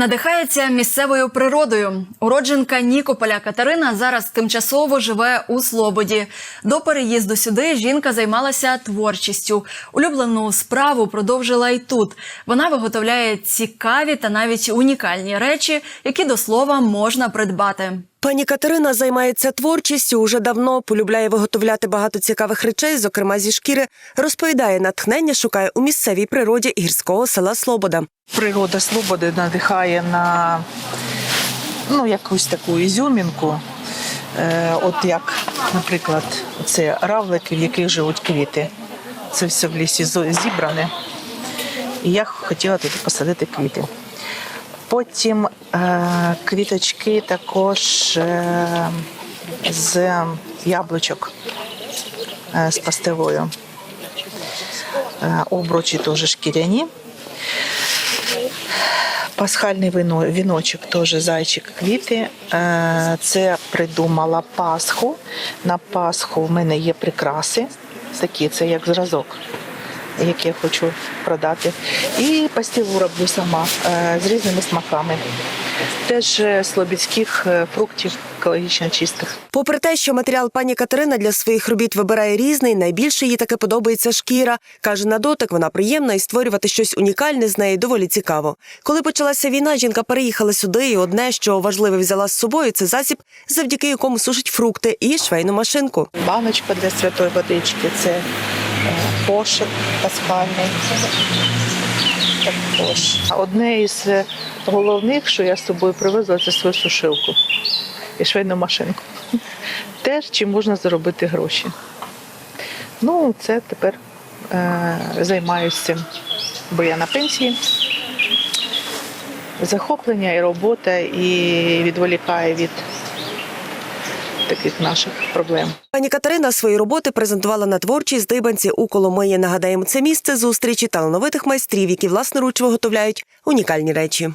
Надихається місцевою природою. Уродженка Нікополя Катерина зараз тимчасово живе у Слободі. До переїзду сюди жінка займалася творчістю. Улюблену справу продовжила й тут. Вона виготовляє цікаві та навіть унікальні речі, які до слова можна придбати. Пані Катерина займається творчістю уже давно, полюбляє виготовляти багато цікавих речей, зокрема зі шкіри. Розповідає, натхнення шукає у місцевій природі гірського села Слобода. Природа свободи надихає на ну, якусь таку ізюмінку. Е, от як, наприклад, це равлики, в яких живуть квіти. Це все в лісі зібране. І я хотіла туди посадити квіти. Потім е, квіточки також е, з яблучок е, з пастилою. Е, обручі теж шкіряні. Пасхальний вино, віночок, теж зайчик квіти. Е, Це придумала Пасху. На Пасху в мене є прикраси. Такі, це як зразок, який я хочу продати. І пастилу роблю сама е, з різними смаками. Теж е, слобідських е, фруктів екологічно чистих. Попри те, що матеріал пані Катерина для своїх робіт вибирає різний, найбільше їй таки подобається шкіра. Каже, на дотик вона приємна і створювати щось унікальне з неї доволі цікаво. Коли почалася війна, жінка переїхала сюди, і одне, що важливе взяла з собою, це засіб, завдяки якому сушить фрукти і швейну машинку. Баночка для святої водички це кошик пасхальний. Також. Одне із е, головних, що я з собою привезла, це свою сушилку і швейну машинку. Теж чим можна заробити гроші. Ну, це тепер е, займаюся цим, бо я на пенсії. Захоплення і робота, і відволікає від таких наших проблем. Пані Катерина свої роботи презентувала на творчій здибанці у Коломиї. Нагадаємо, це місце зустрічі талановитих майстрів, які власноруч виготовляють унікальні речі.